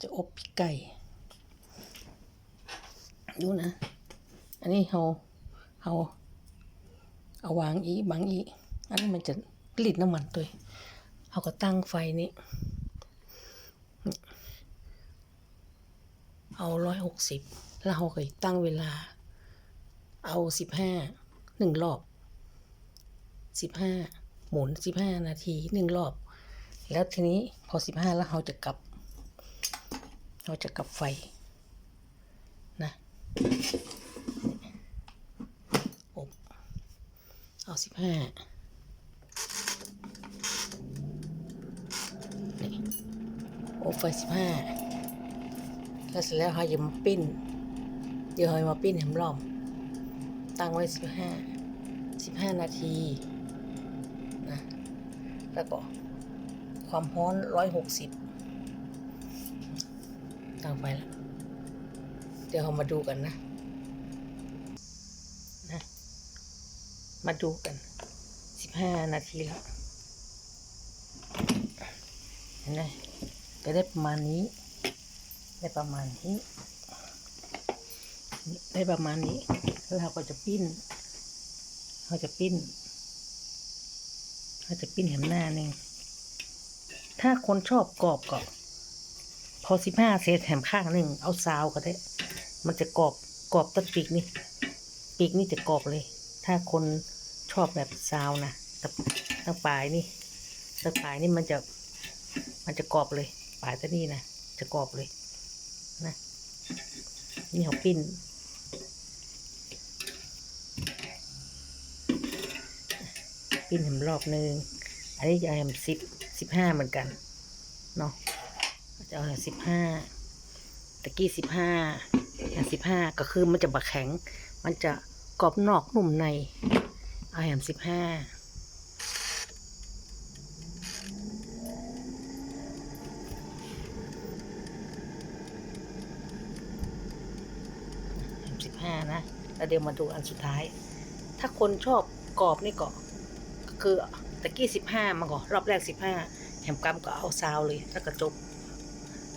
จะอบปีกไก่ ดูนะ อันนี้เราเราเอาวางอีบางอีอันนี้มันจะผลิตน้ำมันตัวเองเราก็ตั้งไฟนี้เอาร้อยหกสิบแล้วเราก็ตั้งเวลา เอาสิบห้าหนึ่งรอบสิบห้าหมุนสิบห้านาทีหนึ่งรอบ แล้วทีนี้พอสิบห้าแล้วเราจะกลับ เราจะกลับไฟนะอบเอาสิบห้าอบไฟสิบห้าแล้วเสร็จแล้วเราจะมาปิ้น เดี๋ยวเรามาปิ้นแหมล้อม ตั้งไว้สิบห้าสิบห้านาทีนะแล้วก็ความร้อนร้อยหกสิบ ตั้งไฟแล้ว เดี๋ยวเรามาดูกันนะนะ มาดูกันสิบห้านาทีแล้วเห็นไหมจะได้ประมาณนี้ ได้ประมาณนี้ ได้ประมาณนี้ แล้วเราก็จะปิ้นเราจะปิ้นเราจะปิ้นแหมหน้าหนึ่งถ้าคนชอบกรอบก็ พอสิบห้าเศษแถมข้างหนึ่งเอาซาวก็ได้ มันจะกรอบกรอบตั้งปีกนี่ปีกนี่จะกรอบเลย ถ้าคนชอบแบบซาวนะตัตั้งปลายนี่ตั้งปลายนี่มันจะมันจะกรอบเลย ปลายตั้งนี่นะจะกรอบเลยนะนี่เขาปิ้นปิ้นแหมรอบหนึ่งอันนี้จะแหมสิบสิบห้าเหมือนกันเนาะ จะเอาสิบห้าตะกี้สิบห้าอย่างสิบห้าก็คือมันจะบะแข็ง มันจะกรอบนอกนุ่มใน เอาแหมสิบห้าสิบห้านะแล้วเดี๋ยวมาดูอันสุดท้าย ถ้าคนชอบกรอบนี่ก็ก็คือตะกี้สิบห้ามาก่อนรอบแรกสิบห้าแหมกำก็เอาซาวเลย แล้วก็จบ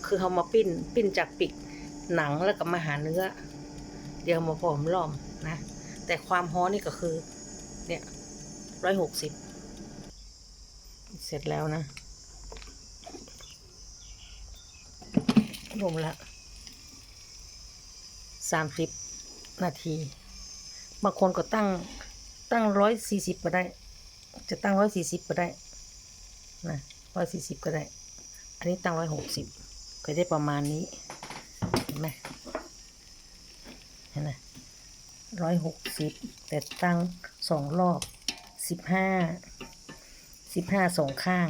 คือเขามาปิ้น ปิ้นจากปีกหนังแล้วก็มาหาเนื้อ เดี๋ยวมาพอมล้อมนะ แต่ความฮ้อนนี่ก็คือ เนี่ยร้อยหกสิบเสร็จแล้วนะรวมละสามสิบนาที บางคนก็ตั้งตั้งร้อยสี่สิบก็ได้ จะตั้งร้อยสี่สิบก็ได้นะร้อยสี่สิบก็ได้ อันนี้ตั้งร้อยหกสิบ ก็ได้ประมาณนี้ เห็นไหมเห็นไหมร้อยหกสิบแต่ตั้งสองรอบสิบห้าสิบห้าสองข้าง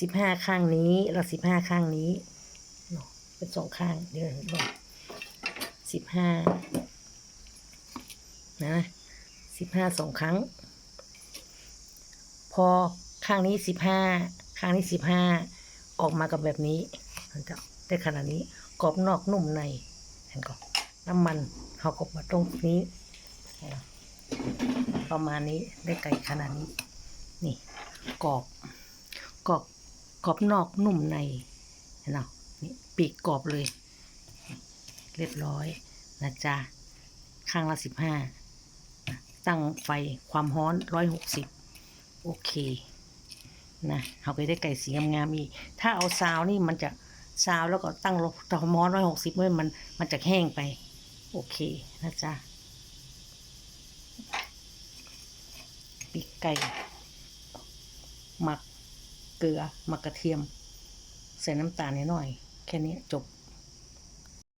สิบห้าข้างนี้แล้วสิบห้าข้างนี้เป็นสองข้างเดี๋ยวบอกสิบห้านะสิบห้าสองครั้ง พอข้างนี้สิบห้าข้างนี้สิบห้าออกมากับแบบนี้ มันจะได้ขนาดนี้กรอบนอกนุ่มในเห็นก่อนน้ำมันเขาก็มาตรงนี้ ประมาณนี้ได้ไก่ขนาดนี้ นี่กรอบกรอบกรอบนอกนุ่มในเห็นเนาะนี่ปีกกรอบเลย เรียบร้อยนะจ๊ะข้างละสิบห้าตั้งไฟความร้อนร้อยหกสิบโอเคนะเขาก็ได้ไก่สีงามๆอีกถ้าเอาซาวนี่มันจะ ซาวแล้วก็ตั้งเตาหมอนร้อยหกสิบมันมันมันจะแห้งไป โอเคนะจ๊ะปีกไก่ หมักเกลือหมักกระเทียม ใส่น้ำตาลนิดหน่อย แค่นี้จบ